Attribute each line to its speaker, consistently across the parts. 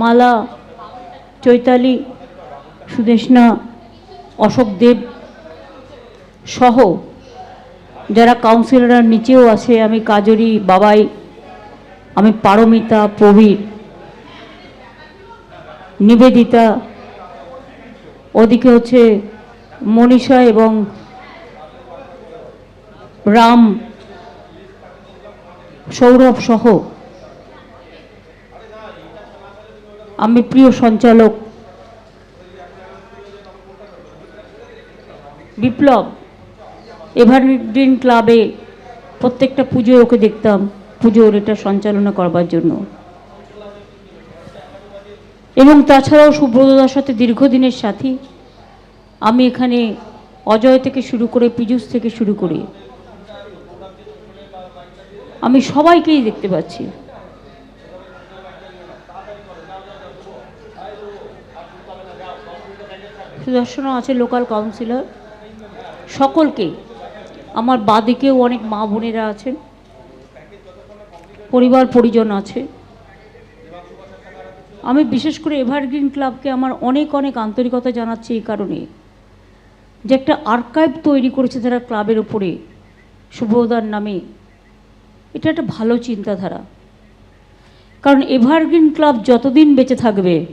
Speaker 1: মালা, চৈতালি সুদেশনা অশোক দেব সহ যারা কাউন্সিলররা নিচেও আছে, আমি কাজরি, বাবাই, আমি পারমিতা, প্রবীর, নিবেদিতা, ওদিকে হচ্ছে মনীষা এবং রাম, সৌরভ সহ আমি প্রিয় সঞ্চালক। বিপ্লব এভারগ্রিন ক্লাবে প্রত্যেকটা পুজোয় ওকে দেখতাম। পুজোর এটা সঞ্চালনা করবার জন্য। এবং তাছাড়াও সুব্রতদার সাথে দীর্ঘদিনের সাথী। আমি এখানে অজয় থেকে শুরু করে পীযুষ থেকে শুরু করে। আমি সবাইকেই দেখতে পাচ্ছি। সুদর্শনও আছে লোকাল কাউন্সিলর সকলকে, আমার বাদিকেও অনেক মা বোনেরা আছেন। পরিবার, পরিজন আছে। আমি বিশেষ করে এভারগ্রিন ক্লাবকে আমার অনেক অনেক আন্তরিকতা জানাচ্ছি এই কারণে যে একটা আর্কাইভ তৈরি করেছে তারা ক্লাবের ওপরে শুভদার নামে। এটা একটা ভালো চিন্তাধারা। কারণ এভারগ্রিন ক্লাব যতদিন বেঁচে থাকবে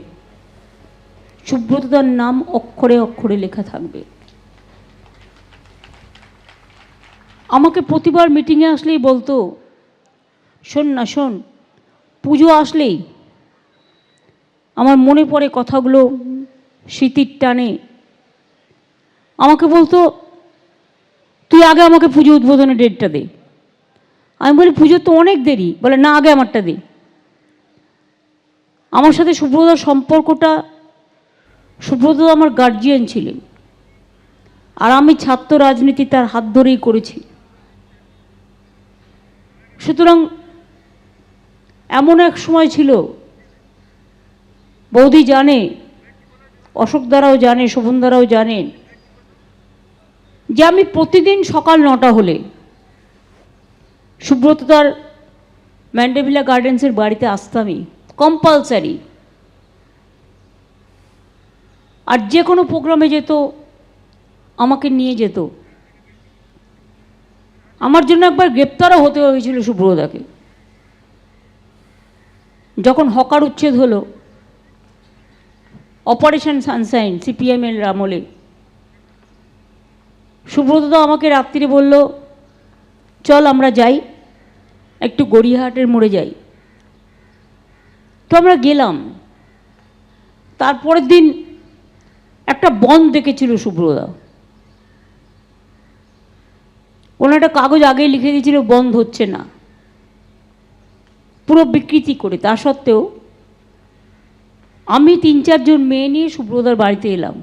Speaker 1: সুব্রতদার নাম অক্ষরে অক্ষরে লেখা থাকবে। আমাকে প্রতিবার মিটিংয়ে আসলেই বলতো, শোন না, শোন, পুজো আসলেই আমার মনে পড়ে কথাগুলো স্মৃতির টানে। আমাকে বলতো, তুই আগে আমাকে পুজো উদ্বোধনের ডেটটা দে। আমি বলি পুজো তো অনেক দেরি। বলে, না, আগে আমারটা দে। আমার সাথে সুব্রতার সম্পর্কটা সুব্রত আমার গার্জিয়ান ছিলেন। আর আমি ছাত্র রাজনীতি তার হাত ধরেই করেছি। সুতরাং এমন এক সময় ছিল, বৌদি জানে, অশোক দ্বারাও জানে, শোভন দ্বারাও জানেন যে আমি প্রতিদিন সকাল নটা হলে সুব্রত তার ম্যান্ডেভিলা গার্ডেন্সের বাড়িতে আসতামই কম্পালসারি আর যে কোনো প্রোগ্রামে যেত, আমাকে নিয়ে যেত। আমার জন্য একবার গ্রেপ্তারও হতে হয়েছিল সুব্রতাকে যখন হকার উচ্ছেদ হলো, অপারেশন সানসাইন সিপিএমের আমলে সুব্রত তো আমাকে রাত্রিরে বলল, চল আমরা যাই, একটু গড়িয়াহাটের মোড়ে যাই। তো আমরা গেলাম। তারপরের দিন একটা বন দেখেছিল সুব্রদা ওনার একটা কাগজ আগেই লিখে দিয়েছিল বন্ধ হচ্ছে না। পুরো বিকৃতি করে, তা সত্ত্বেও আমি তিন চারজন মেয়ে নিয়ে সুব্রদার বাড়িতে এলাম।